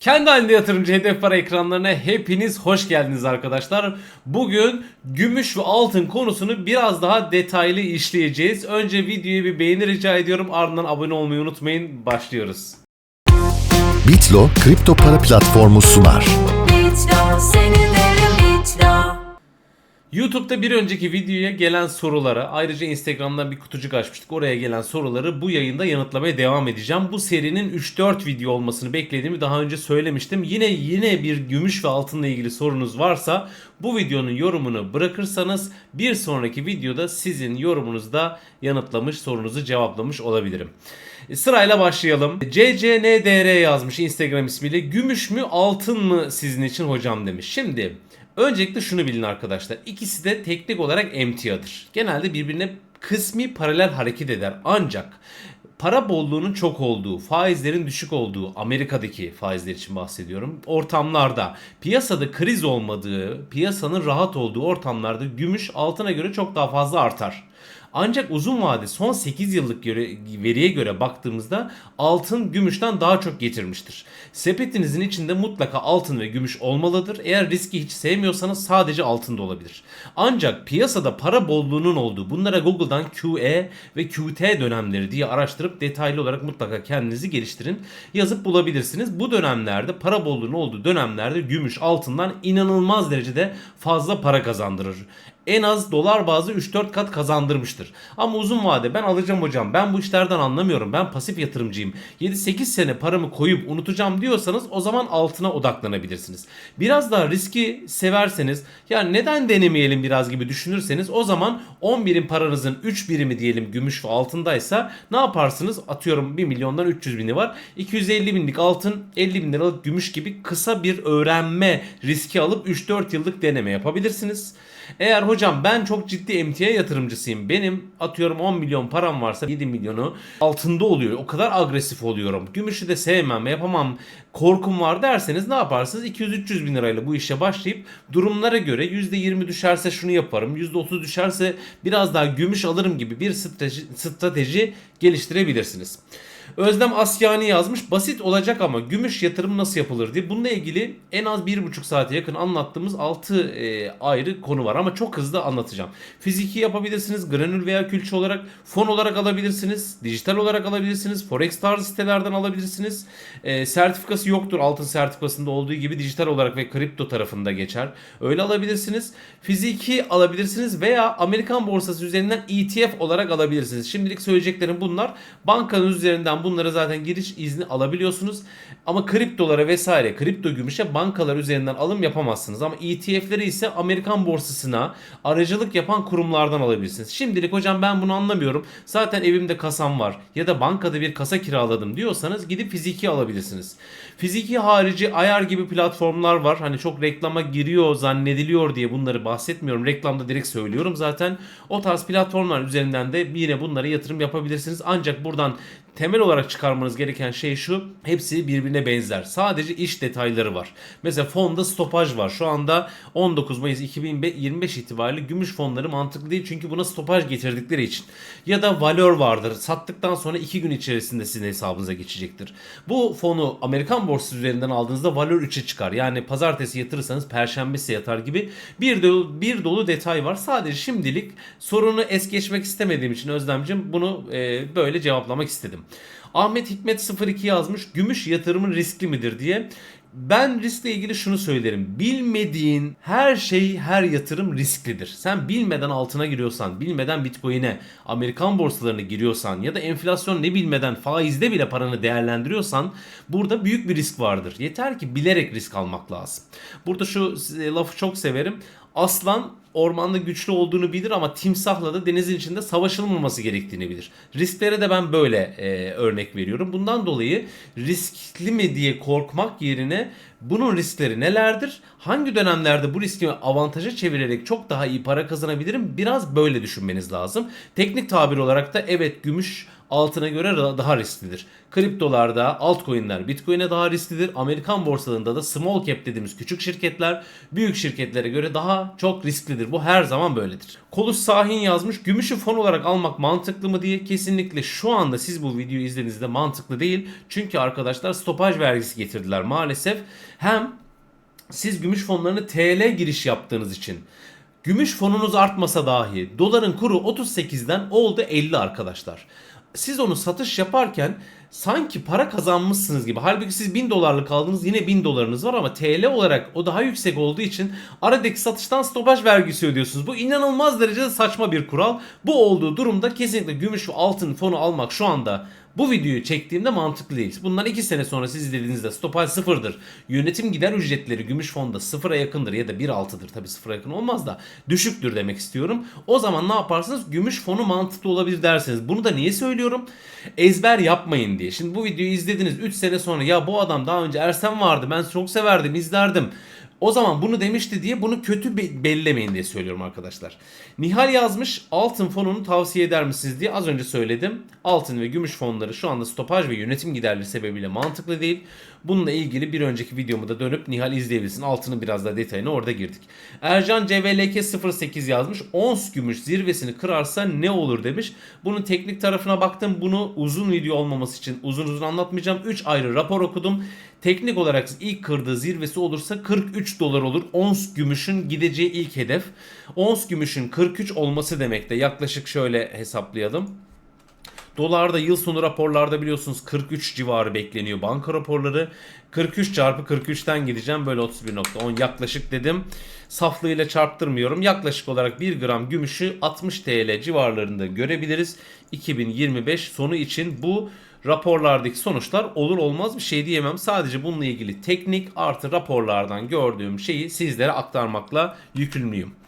Kendi halinde yatırımcı hedef para ekranlarına hepiniz hoş geldiniz arkadaşlar. Bugün gümüş ve altın konusunu biraz daha detaylı işleyeceğiz. Önce videoya bir beğeni rica ediyorum ardından abone olmayı unutmayın. Başlıyoruz. Bitlo kripto para platformu sunar. Bitlo seni derim Bitlo YouTube'da bir önceki videoya gelen sorulara ayrıca Instagram'dan bir kutucuk açmıştık. Oraya gelen soruları bu yayında yanıtlamaya devam edeceğim. Bu serinin 3-4 video olmasını beklediğimi daha önce söylemiştim. Yine yine bir gümüş ve altınla ilgili sorunuz varsa bu videonun yorumunu bırakırsanız bir sonraki videoda sizin yorumunuzda yanıtlamış sorunuzu cevaplamış olabilirim. E, Sırayla başlayalım. CCNDR yazmış Instagram ismiyle. Gümüş mü altın mı sizin için hocam demiş. Şimdi Öncelikle şunu bilin arkadaşlar. İkisi de teknik olarak emtiadır. Genelde birbirine kısmi paralel hareket eder. Ancak para bolluğunun çok olduğu, faizlerin düşük olduğu, Amerika'daki faizler için bahsediyorum. Ortamlarda, piyasada kriz olmadığı, piyasanın rahat olduğu ortamlarda gümüş altına göre çok daha fazla artar. Ancak uzun vade son 8 yıllık göre, veriye göre baktığımızda altın gümüşten daha çok getirmiştir. Sepetinizin içinde mutlaka altın ve gümüş olmalıdır. Eğer riski hiç sevmiyorsanız sadece altın da olabilir. Ancak piyasada para bolluğunun olduğu bunlara Google'dan QE ve QT dönemleri diye araştırıp detaylı olarak mutlaka kendinizi geliştirin. Yazıp bulabilirsiniz. Bu dönemlerde para bolluğunun olduğu dönemlerde gümüş altından inanılmaz derecede fazla para kazandırır en az dolar bazı 3-4 kat kazandırmıştır. Ama uzun vade ben alacağım hocam ben bu işlerden anlamıyorum ben pasif yatırımcıyım 7-8 sene paramı koyup unutacağım diyorsanız o zaman altına odaklanabilirsiniz. Biraz daha riski severseniz ya neden denemeyelim biraz gibi düşünürseniz o zaman 10 birim paranızın 3 birimi diyelim gümüş ve altındaysa ne yaparsınız? Atıyorum 1 milyondan 300 bini var. 250 binlik altın 50 bin liralık gümüş gibi kısa bir öğrenme riski alıp 3-4 yıllık deneme yapabilirsiniz. Eğer hocam ben çok ciddi emtia yatırımcısıyım. Benim atıyorum 10 milyon param varsa 7 milyonu altında oluyor. O kadar agresif oluyorum. Gümüşü de sevmem, yapamam, korkum var derseniz ne yaparsınız? 200-300 bin lirayla bu işe başlayıp durumlara göre %20 düşerse şunu yaparım, %30 düşerse biraz daha gümüş alırım gibi bir strateji, strateji geliştirebilirsiniz. Özlem Asyani yazmış. Basit olacak ama gümüş yatırım nasıl yapılır diye. Bununla ilgili en az 1,5 saate yakın anlattığımız 6 e, ayrı konu var ama çok hızlı anlatacağım. Fiziki yapabilirsiniz, granül veya külçe olarak, fon olarak alabilirsiniz, dijital olarak alabilirsiniz, forex tarzı sitelerden alabilirsiniz. E, sertifikası yoktur altın sertifikasında olduğu gibi dijital olarak ve kripto tarafında geçer. Öyle alabilirsiniz. Fiziki alabilirsiniz veya Amerikan borsası üzerinden ETF olarak alabilirsiniz. Şimdilik söyleyeceklerim bunlar. Bankanın üzerinden bunlara zaten giriş izni alabiliyorsunuz. Ama kriptolara vesaire, kripto gümüşe bankalar üzerinden alım yapamazsınız. Ama ETF'leri ise Amerikan borsasına aracılık yapan kurumlardan alabilirsiniz. Şimdilik hocam ben bunu anlamıyorum. Zaten evimde kasam var ya da bankada bir kasa kiraladım diyorsanız gidip fiziki alabilirsiniz. Fiziki harici ayar gibi platformlar var. Hani çok reklama giriyor zannediliyor diye bunları bahsetmiyorum. Reklamda direkt söylüyorum zaten. O tarz platformlar üzerinden de yine bunlara yatırım yapabilirsiniz. Ancak buradan temel olarak çıkarmanız gereken şey şu. Hepsi birbirine benzer. Sadece iş detayları var. Mesela fonda stopaj var. Şu anda 19 Mayıs 2025 itibariyle gümüş fonları mantıklı değil. Çünkü buna stopaj getirdikleri için. Ya da valör vardır. Sattıktan sonra 2 gün içerisinde sizin hesabınıza geçecektir. Bu fonu Amerikan borsası üzerinden aldığınızda valör 3'e çıkar. Yani pazartesi yatırırsanız perşembesi yatar gibi bir dolu, bir dolu detay var. Sadece şimdilik sorunu es geçmek istemediğim için Özlemcim bunu e, böyle cevaplamak istedim. Ahmet Hikmet 02 yazmış. Gümüş yatırımın riskli midir diye. Ben riskle ilgili şunu söylerim. Bilmediğin her şey, her yatırım risklidir. Sen bilmeden altına giriyorsan, bilmeden Bitcoin'e, Amerikan borsalarına giriyorsan ya da enflasyon ne bilmeden faizde bile paranı değerlendiriyorsan burada büyük bir risk vardır. Yeter ki bilerek risk almak lazım. Burada şu e, lafı çok severim. Aslan ormanda güçlü olduğunu bilir ama timsahla da denizin içinde savaşılmaması gerektiğini bilir. Risklere de ben böyle e, örnek veriyorum. Bundan dolayı riskli mi diye korkmak yerine bunun riskleri nelerdir? Hangi dönemlerde bu riski avantaja çevirerek çok daha iyi para kazanabilirim? Biraz böyle düşünmeniz lazım. Teknik tabir olarak da evet gümüş altına göre daha risklidir. Kriptolarda altcoin'ler Bitcoin'e daha risklidir. Amerikan borsalarında da small cap dediğimiz küçük şirketler büyük şirketlere göre daha çok risklidir. Bu her zaman böyledir. Kolus Sahin yazmış. Gümüşü fon olarak almak mantıklı mı diye kesinlikle şu anda siz bu videoyu izlediğinizde mantıklı değil. Çünkü arkadaşlar stopaj vergisi getirdiler maalesef. Hem siz gümüş fonlarını TL giriş yaptığınız için gümüş fonunuz artmasa dahi doların kuru 38'den oldu 50 arkadaşlar. Siz onu satış yaparken sanki para kazanmışsınız gibi. Halbuki siz 1000 dolarlık aldınız yine 1000 dolarınız var ama TL olarak o daha yüksek olduğu için aradaki satıştan stopaj vergisi ödüyorsunuz. Bu inanılmaz derecede saçma bir kural. Bu olduğu durumda kesinlikle gümüş ve altın fonu almak şu anda bu videoyu çektiğimde mantıklı değil. Bundan 2 sene sonra siz izlediğinizde stopaj sıfırdır. Yönetim gider ücretleri gümüş fonda sıfıra yakındır ya da 1.6'dır. Tabi sıfıra yakın olmaz da düşüktür demek istiyorum. O zaman ne yaparsınız? Gümüş fonu mantıklı olabilir derseniz. Bunu da niye söylüyorum? Ezber yapmayın diye. Şimdi bu videoyu izlediniz 3 sene sonra ya bu adam daha önce Ersen vardı ben çok severdim izlerdim. O zaman bunu demişti diye bunu kötü be- bellemeyin diye söylüyorum arkadaşlar. Nihal yazmış altın fonunu tavsiye eder misiniz diye az önce söyledim. Altın ve gümüş fonları şu anda stopaj ve yönetim giderleri sebebiyle mantıklı değil. Bununla ilgili bir önceki videomu da dönüp Nihal izleyebilirsin. Altını biraz daha detayına orada girdik. Ercan CVLK 08 yazmış. Ons gümüş zirvesini kırarsa ne olur demiş. Bunun teknik tarafına baktım. Bunu uzun video olmaması için uzun uzun anlatmayacağım. 3 ayrı rapor okudum. Teknik olarak ilk kırdığı zirvesi olursa 43 dolar olur. Ons gümüşün gideceği ilk hedef. Ons gümüşün 43 olması demek de yaklaşık şöyle hesaplayalım. Dolarda yıl sonu raporlarda biliyorsunuz 43 civarı bekleniyor banka raporları. 43 çarpı 43'ten gideceğim böyle 31.10 yaklaşık dedim. Saflığıyla çarptırmıyorum. Yaklaşık olarak 1 gram gümüşü 60 TL civarlarında görebiliriz. 2025 sonu için bu raporlardaki sonuçlar olur olmaz bir şey diyemem. Sadece bununla ilgili teknik artı raporlardan gördüğüm şeyi sizlere aktarmakla yükümlüyüm.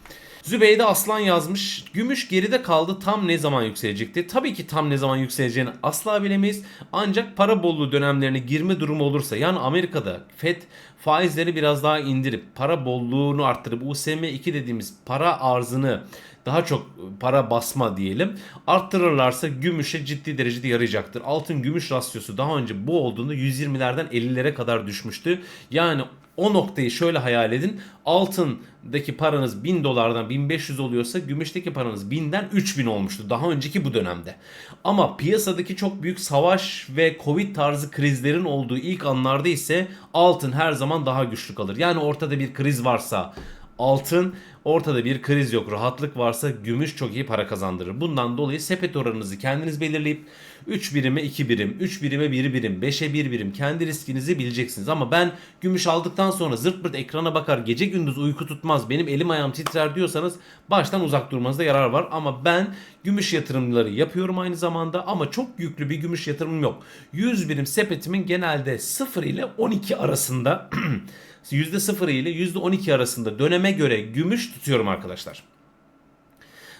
Zübeyde Aslan yazmış. Gümüş geride kaldı tam ne zaman yükselecekti? Tabii ki tam ne zaman yükseleceğini asla bilemeyiz. Ancak para bolluğu dönemlerine girme durumu olursa yani Amerika'da FED faizleri biraz daha indirip para bolluğunu arttırıp USM2 dediğimiz para arzını daha çok para basma diyelim arttırırlarsa gümüşe ciddi derecede yarayacaktır. Altın gümüş rasyosu daha önce bu olduğunda 120'lerden 50'lere kadar düşmüştü. Yani o noktayı şöyle hayal edin. Altındaki paranız 1000 dolardan 1500 oluyorsa gümüşteki paranız 1000'den 3000 olmuştu daha önceki bu dönemde. Ama piyasadaki çok büyük savaş ve Covid tarzı krizlerin olduğu ilk anlarda ise altın her zaman daha güçlü kalır. Yani ortada bir kriz varsa altın ortada bir kriz yok rahatlık varsa gümüş çok iyi para kazandırır. Bundan dolayı sepet oranınızı kendiniz belirleyip 3 birime 2 birim, 3 birime 1 birim, 5'e 1 birim kendi riskinizi bileceksiniz. Ama ben gümüş aldıktan sonra zırt pırt ekrana bakar gece gündüz uyku tutmaz benim elim ayağım titrer diyorsanız baştan uzak durmanızda yarar var. Ama ben gümüş yatırımları yapıyorum aynı zamanda ama çok yüklü bir gümüş yatırımım yok. 100 birim sepetimin genelde 0 ile 12 arasında %0 ile %12 arasında döneme göre gümüş tutuyorum arkadaşlar.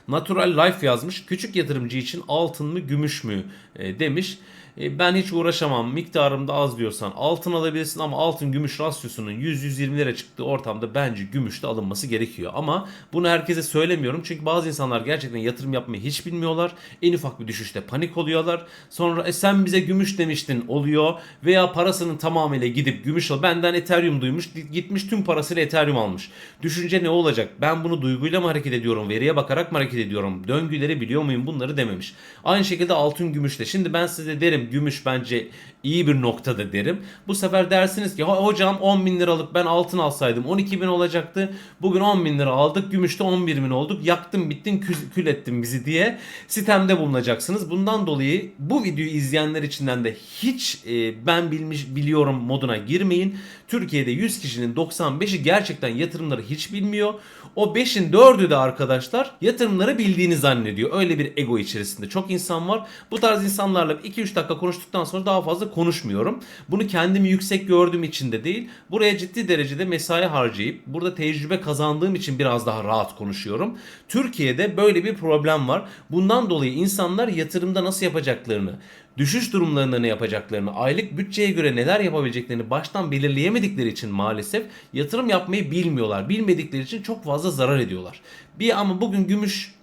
Natural Life yazmış. Küçük yatırımcı için altın mı gümüş mü e, demiş. E, ben hiç uğraşamam. Miktarım da az diyorsan altın alabilirsin ama altın gümüş rasyosunun 100-120'lere çıktığı ortamda bence gümüş de alınması gerekiyor. Ama bunu herkese söylemiyorum. Çünkü bazı insanlar gerçekten yatırım yapmayı hiç bilmiyorlar. En ufak bir düşüşte panik oluyorlar. Sonra e, sen bize gümüş demiştin oluyor. Veya parasının tamamıyla gidip gümüş al. Benden Ethereum duymuş. Gitmiş tüm parasıyla Ethereum almış. Düşünce ne olacak? Ben bunu duyguyla mı hareket ediyorum? Veriye bakarak mı hareket ediyorum? Döngüleri biliyor muyum? Bunları dememiş. Aynı şekilde altın gümüşte. Şimdi ben size derim gümüş bence iyi bir noktada derim. Bu sefer dersiniz ki "Ha, hocam 10 bin liralık ben altın alsaydım 12 bin olacaktı. Bugün 10 bin lira aldık gümüşte 11 bin olduk. Yaktın bittin kül, kül ettin bizi diye sitemde bulunacaksınız. Bundan dolayı bu videoyu izleyenler içinden de hiç e, ben bilmiş biliyorum moduna girmeyin. Türkiye'de 100 kişinin 95'i gerçekten yatırımları hiç bilmiyor. O 5'in 4'ü de arkadaşlar yatırımları bildiğini zannediyor. Öyle bir ego içerisinde çok insan var. Bu tarz insanlarla 2-3 dakika konuştuktan sonra daha fazla konuşmuyorum. Bunu kendimi yüksek gördüğüm için de değil. Buraya ciddi derecede mesai harcayıp burada tecrübe kazandığım için biraz daha rahat konuşuyorum. Türkiye'de böyle bir problem var. Bundan dolayı insanlar yatırımda nasıl yapacaklarını, düşüş durumlarında ne yapacaklarını, aylık bütçeye göre neler yapabileceklerini baştan belirleyemedikleri için maalesef yatırım yapmayı bilmiyorlar. Bilmedikleri için çok fazla zarar ediyorlar. Bir ama bugün gümüş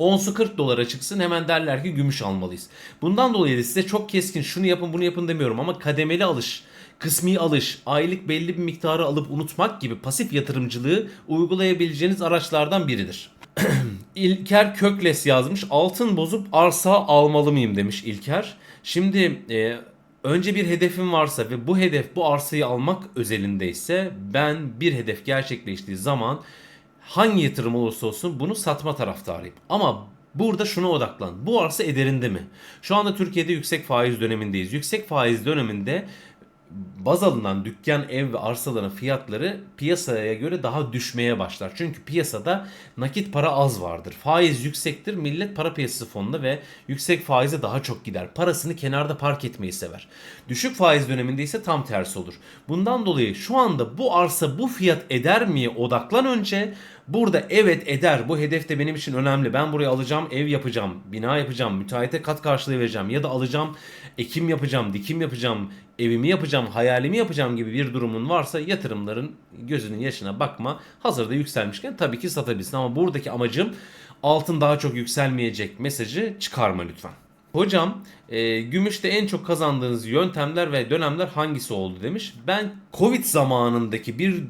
Onsu 40 dolara çıksın hemen derler ki gümüş almalıyız. Bundan dolayı da size çok keskin şunu yapın bunu yapın demiyorum ama kademeli alış, kısmi alış, aylık belli bir miktarı alıp unutmak gibi pasif yatırımcılığı uygulayabileceğiniz araçlardan biridir. İlker Kökles yazmış. Altın bozup arsa almalı mıyım demiş İlker. Şimdi e, önce bir hedefim varsa ve bu hedef bu arsayı almak özelindeyse ben bir hedef gerçekleştiği zaman hangi yatırım olursa olsun bunu satma taraftarıyım. Ama burada şuna odaklan. Bu arsa ederinde mi? Şu anda Türkiye'de yüksek faiz dönemindeyiz. Yüksek faiz döneminde baz alınan dükkan, ev ve arsaların fiyatları piyasaya göre daha düşmeye başlar. Çünkü piyasada nakit para az vardır. Faiz yüksektir. Millet para piyasası fonunda ve yüksek faize daha çok gider. Parasını kenarda park etmeyi sever. Düşük faiz döneminde ise tam tersi olur. Bundan dolayı şu anda bu arsa bu fiyat eder miye odaklan önce. Burada evet eder. Bu hedef de benim için önemli. Ben buraya alacağım, ev yapacağım, bina yapacağım, müteahhite kat karşılığı vereceğim ya da alacağım, ekim yapacağım, dikim yapacağım, evimi yapacağım, hayalimi yapacağım gibi bir durumun varsa yatırımların gözünün yaşına bakma. Hazırda yükselmişken tabii ki satabilirsin ama buradaki amacım altın daha çok yükselmeyecek mesajı çıkarma lütfen. Hocam e, gümüşte en çok kazandığınız yöntemler ve dönemler hangisi oldu demiş. Ben Covid zamanındaki bir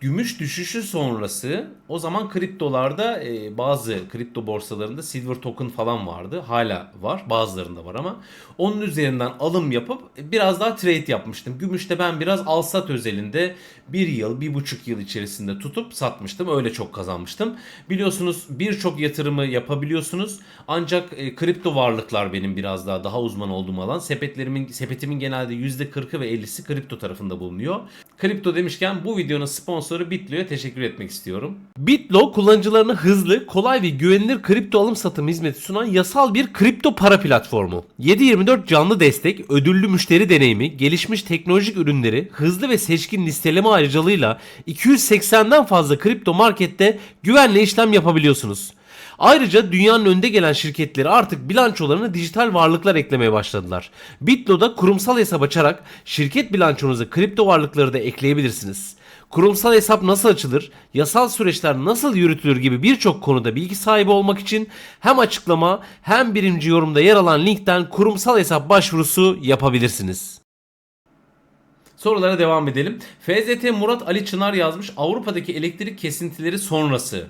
gümüş düşüşü sonrası o zaman kriptolarda e, bazı kripto borsalarında silver token falan vardı. Hala var bazılarında var ama onun üzerinden alım yapıp biraz daha trade yapmıştım. Gümüşte ben biraz alsat özelinde bir yıl bir buçuk yıl içerisinde tutup satmıştım. Öyle çok kazanmıştım. Biliyorsunuz birçok yatırımı yapabiliyorsunuz. Ancak e, kripto varlıklar benim biraz daha daha uzman olduğum alan. Sepetlerimin sepetimin genelde %40'ı ve 50'si kripto tarafında bulunuyor. Kripto demişken bu videonun sponsoru Bitlo'ya teşekkür etmek istiyorum. Bitlo kullanıcılarına hızlı, kolay ve güvenilir kripto alım satım hizmeti sunan yasal bir kripto para platformu. 7/24 canlı destek, ödüllü müşteri deneyimi, gelişmiş teknolojik ürünleri, hızlı ve seçkin listeleme ayrıcalığıyla 280'den fazla kripto markette güvenle işlem yapabiliyorsunuz. Ayrıca dünyanın önde gelen şirketleri artık bilançolarına dijital varlıklar eklemeye başladılar. Bitlo'da kurumsal hesap açarak şirket bilançonuza kripto varlıkları da ekleyebilirsiniz. Kurumsal hesap nasıl açılır, yasal süreçler nasıl yürütülür gibi birçok konuda bilgi sahibi olmak için hem açıklama hem birinci yorumda yer alan linkten kurumsal hesap başvurusu yapabilirsiniz. Sorulara devam edelim. FZT Murat Ali Çınar yazmış. Avrupa'daki elektrik kesintileri sonrası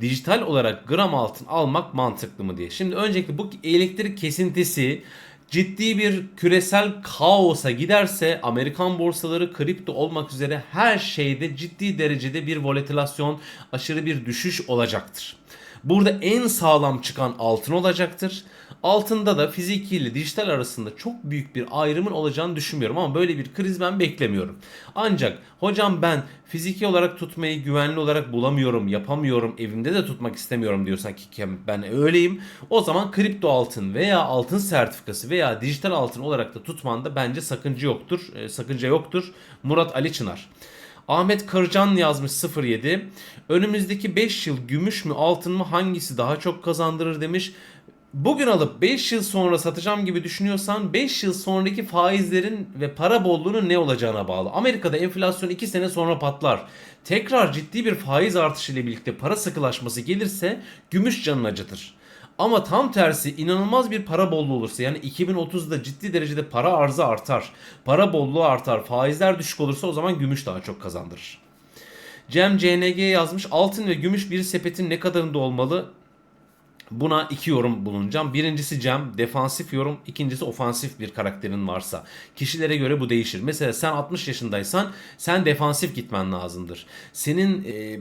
dijital olarak gram altın almak mantıklı mı diye. Şimdi öncelikle bu elektrik kesintisi ciddi bir küresel kaosa giderse Amerikan borsaları kripto olmak üzere her şeyde ciddi derecede bir volatilasyon, aşırı bir düşüş olacaktır. Burada en sağlam çıkan altın olacaktır. Altında da fiziki ile dijital arasında çok büyük bir ayrımın olacağını düşünmüyorum ama böyle bir kriz ben beklemiyorum. Ancak hocam ben fiziki olarak tutmayı güvenli olarak bulamıyorum, yapamıyorum, evimde de tutmak istemiyorum diyorsan ki ben öyleyim. O zaman kripto altın veya altın sertifikası veya dijital altın olarak da tutmanda bence sakınca yoktur. E, sakınca yoktur. Murat Ali Çınar. Ahmet Kırcan yazmış 07. Önümüzdeki 5 yıl gümüş mü altın mı hangisi daha çok kazandırır demiş. Bugün alıp 5 yıl sonra satacağım gibi düşünüyorsan 5 yıl sonraki faizlerin ve para bolluğunun ne olacağına bağlı. Amerika'da enflasyon 2 sene sonra patlar. Tekrar ciddi bir faiz artışı ile birlikte para sıkılaşması gelirse gümüş canını acıtır. Ama tam tersi inanılmaz bir para bolluğu olursa yani 2030'da ciddi derecede para arzı artar. Para bolluğu artar. Faizler düşük olursa o zaman gümüş daha çok kazandırır. Cem CNG yazmış. Altın ve gümüş bir sepetin ne kadarında olmalı? Buna iki yorum bulunacağım. Birincisi Cem defansif yorum. ikincisi ofansif bir karakterin varsa. Kişilere göre bu değişir. Mesela sen 60 yaşındaysan sen defansif gitmen lazımdır. Senin e,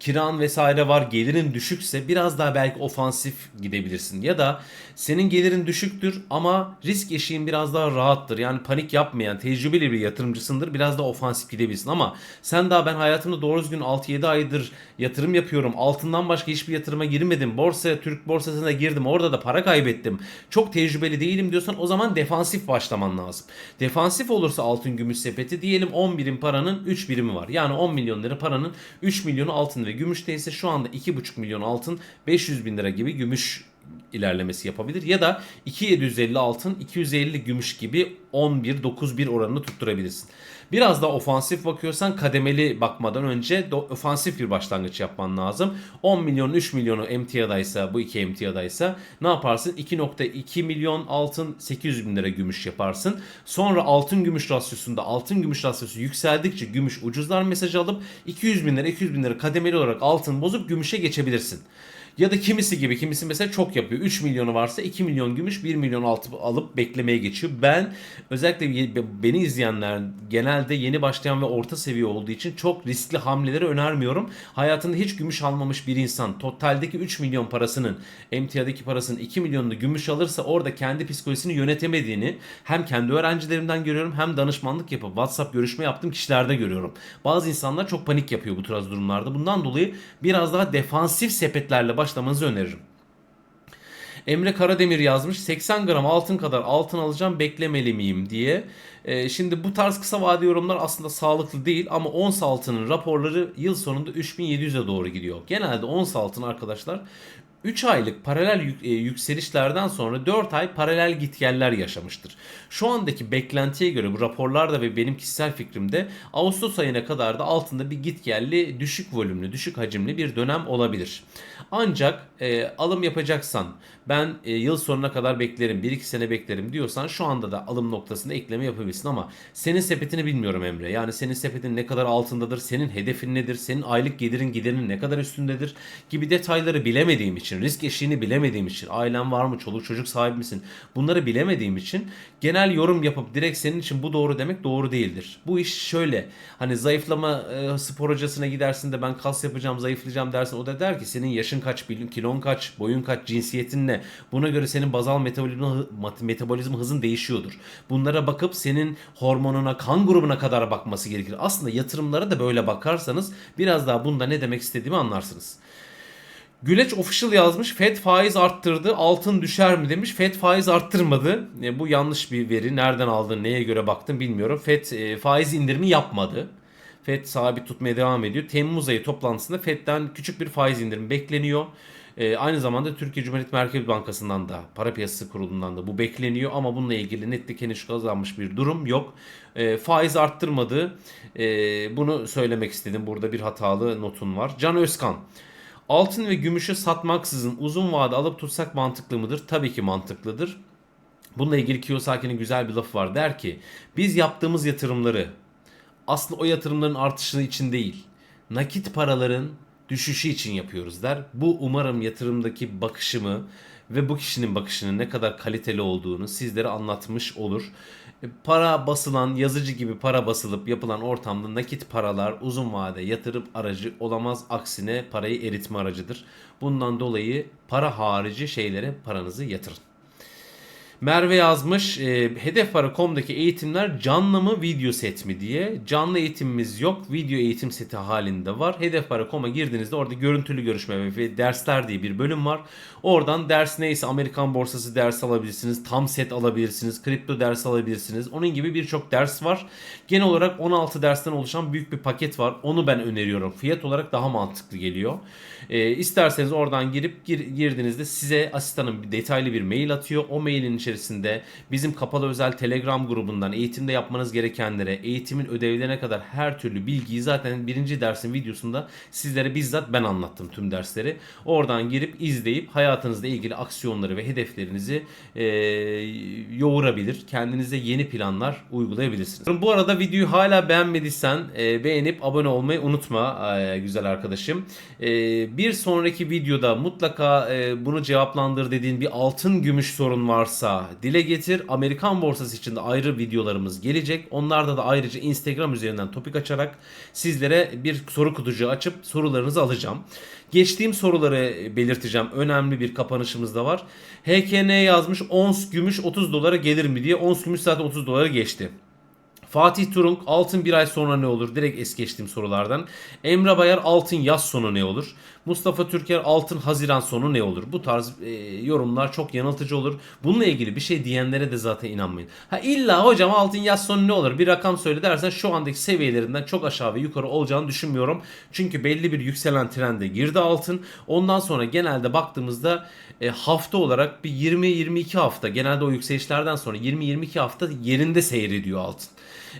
kiran vesaire var gelirin düşükse biraz daha belki ofansif gidebilirsin. Ya da senin gelirin düşüktür ama risk eşiğin biraz daha rahattır. Yani panik yapmayan tecrübeli bir yatırımcısındır biraz daha ofansif gidebilirsin. Ama sen daha ben hayatımda doğru düzgün 6-7 aydır yatırım yapıyorum. Altından başka hiçbir yatırıma girmedim. Borsaya Türk borsasına girdim orada da para kaybettim. Çok tecrübeli değilim diyorsan o zaman defansif başlaman lazım. Defansif olursa altın gümüş sepeti diyelim 10 birim paranın 3 birimi var. Yani 10 milyon lira paranın 3 milyonu altın ve gümüşte ise şu anda 2,5 milyon altın 500 bin lira gibi gümüş ilerlemesi yapabilir ya da 2750 altın 250 gümüş gibi 11 91 oranını tutturabilirsin. Biraz daha ofansif bakıyorsan kademeli bakmadan önce ofansif bir başlangıç yapman lazım. 10 milyon 3 milyonu emtiadaysa bu iki emtiadaysa ne yaparsın? 2.2 milyon altın 800 bin lira gümüş yaparsın. Sonra altın gümüş rasyosunda altın gümüş rasyosu yükseldikçe gümüş ucuzlar mesajı alıp 200 bin lira 200 bin lira kademeli olarak altın bozup gümüşe geçebilirsin. Ya da kimisi gibi kimisi mesela çok yapıyor. 3 milyonu varsa 2 milyon gümüş 1 milyon altı alıp beklemeye geçiyor. Ben özellikle beni izleyenler genelde yeni başlayan ve orta seviye olduğu için çok riskli hamleleri önermiyorum. Hayatında hiç gümüş almamış bir insan totaldeki 3 milyon parasının emtiyadaki parasının 2 milyonunu gümüş alırsa orada kendi psikolojisini yönetemediğini hem kendi öğrencilerimden görüyorum hem danışmanlık yapıp WhatsApp görüşme yaptığım kişilerde görüyorum. Bazı insanlar çok panik yapıyor bu tarz durumlarda. Bundan dolayı biraz daha defansif sepetlerle başlamanızı öneririm. Emre Karademir yazmış 80 gram altın kadar altın alacağım beklemeli miyim diye. Ee, şimdi bu tarz kısa vade yorumlar aslında sağlıklı değil ama ons altının raporları yıl sonunda 3700'e doğru gidiyor. Genelde ons altın arkadaşlar 3 aylık paralel e, yükselişlerden sonra 4 ay paralel gitgeller yaşamıştır. Şu andaki beklentiye göre bu raporlarda ve benim kişisel fikrimde Ağustos ayına kadar da altında bir gitgelli düşük volümlü, düşük hacimli bir dönem olabilir. Ancak e, alım yapacaksan ben e, yıl sonuna kadar beklerim, 1-2 sene beklerim diyorsan şu anda da alım noktasında ekleme yapabilirsin ama senin sepetini bilmiyorum Emre. Yani senin sepetin ne kadar altındadır, senin hedefin nedir, senin aylık gelirin giderinin ne kadar üstündedir gibi detayları bilemediğim için, risk eşiğini bilemediğim için, ailen var mı, çoluk çocuk sahibi misin bunları bilemediğim için genel yorum yapıp direkt senin için bu doğru demek doğru değildir. Bu iş şöyle hani zayıflama e, spor hocasına gidersin de ben kas yapacağım, zayıflayacağım dersin o da der ki senin yaşın kaç, kilon kaç, boyun kaç, cinsiyetin ne? Buna göre senin bazal metabolizma, metabolizma hızın değişiyordur. Bunlara bakıp senin hormonuna, kan grubuna kadar bakması gerekir. Aslında yatırımlara da böyle bakarsanız biraz daha bunda ne demek istediğimi anlarsınız. Güleç Official yazmış. Fed faiz arttırdı. Altın düşer mi demiş. Fed faiz arttırmadı. E, bu yanlış bir veri. Nereden aldın, neye göre baktın bilmiyorum. Fed e, faiz indirimi yapmadı. Fed sabit tutmaya devam ediyor. Temmuz ayı toplantısında Fed'den küçük bir faiz indirimi bekleniyor. E, aynı zamanda Türkiye Cumhuriyet Merkez Bankası'ndan da para piyasası kurulundan da bu bekleniyor ama bununla ilgili netlik henüz kazanmış bir durum yok. E, faiz arttırmadı. E, bunu söylemek istedim. Burada bir hatalı notun var. Can Özkan. Altın ve gümüşü satmaksızın uzun vade alıp tutsak mantıklı mıdır? Tabii ki mantıklıdır. Bununla ilgili Kiyosaki'nin güzel bir lafı var. Der ki biz yaptığımız yatırımları aslında o yatırımların artışı için değil nakit paraların düşüşü için yapıyoruz der. Bu umarım yatırımdaki bakışımı ve bu kişinin bakışının ne kadar kaliteli olduğunu sizlere anlatmış olur. E, Para basılan yazıcı gibi para basılıp yapılan ortamda nakit paralar uzun vade yatırım aracı olamaz. Aksine parayı eritme aracıdır. Bundan dolayı para harici şeylere paranızı yatırın. Merve yazmış e, hedefpara.com'daki eğitimler canlı mı video set mi diye. Canlı eğitimimiz yok. Video eğitim seti halinde var. Hedefpara.com'a girdiğinizde orada görüntülü görüşme ve dersler diye bir bölüm var. Oradan ders neyse Amerikan borsası ders alabilirsiniz. Tam set alabilirsiniz. Kripto ders alabilirsiniz. Onun gibi birçok ders var. Genel olarak 16 dersten oluşan büyük bir paket var. Onu ben öneriyorum. Fiyat olarak daha mantıklı geliyor. E, isterseniz oradan girip gir- girdiğinizde size asistanım bir detaylı bir mail atıyor. O mailin içerisinde bizim kapalı özel Telegram grubundan eğitimde yapmanız gerekenlere, eğitimin ödevlerine kadar her türlü bilgiyi zaten birinci dersin videosunda sizlere bizzat ben anlattım tüm dersleri. Oradan girip izleyip hayatınızla ilgili aksiyonları ve hedeflerinizi e, yoğurabilir. Kendinize yeni planlar uygulayabilirsiniz. Bu arada videoyu hala beğenmediysen e, beğenip abone olmayı unutma e, güzel arkadaşım. E, bir sonraki videoda mutlaka e, bunu cevaplandır dediğin bir altın gümüş sorun varsa dile getir. Amerikan borsası için de ayrı videolarımız gelecek. Onlarda da ayrıca Instagram üzerinden topik açarak sizlere bir soru kutucuğu açıp sorularınızı alacağım. Geçtiğim soruları belirteceğim. Önemli bir kapanışımız da var. HKN yazmış ons gümüş 30 dolara gelir mi diye. Ons gümüş zaten 30 dolara geçti. Fatih Turunk altın bir ay sonra ne olur? Direkt es geçtiğim sorulardan. Emre Bayar altın yaz sonu ne olur? Mustafa Türker altın haziran sonu ne olur? Bu tarz e, yorumlar çok yanıltıcı olur. Bununla ilgili bir şey diyenlere de zaten inanmayın. Ha illa hocam altın yaz sonu ne olur? Bir rakam söyle dersen şu andaki seviyelerinden çok aşağı ve yukarı olacağını düşünmüyorum. Çünkü belli bir yükselen trende girdi altın. Ondan sonra genelde baktığımızda e, hafta olarak bir 20-22 hafta genelde o yükselişlerden sonra 20-22 hafta yerinde seyrediyor altın.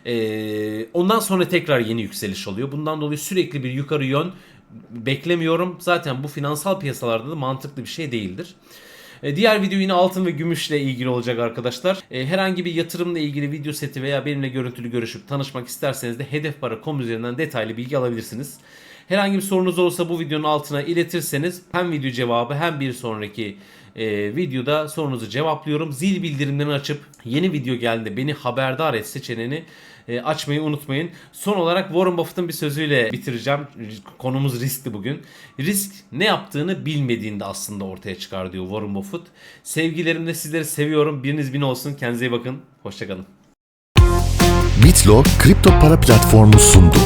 Ee, ondan sonra tekrar yeni yükseliş oluyor. Bundan dolayı sürekli bir yukarı yön beklemiyorum. Zaten bu finansal piyasalarda da mantıklı bir şey değildir. Ee, Diğer video yine altın ve gümüşle ilgili olacak arkadaşlar. Ee, Herhangi bir yatırımla ilgili video seti veya benimle görüntülü görüşüp tanışmak isterseniz de hedefpara.com üzerinden detaylı bilgi alabilirsiniz. Herhangi bir sorunuz olursa bu videonun altına iletirseniz hem video cevabı hem bir sonraki e, videoda sorunuzu cevaplıyorum. Zil bildirimlerini açıp yeni video geldiğinde beni haberdar et seçeneğini e, açmayı unutmayın. Son olarak Warren Buffett'ın bir sözüyle bitireceğim. Konumuz riskti bugün. Risk ne yaptığını bilmediğinde aslında ortaya çıkar diyor Warren Buffett. Sevgilerimle sizleri seviyorum. Biriniz bin olsun. Kendinize iyi bakın. Hoşçakalın. Bitlo kripto para platformu sundu.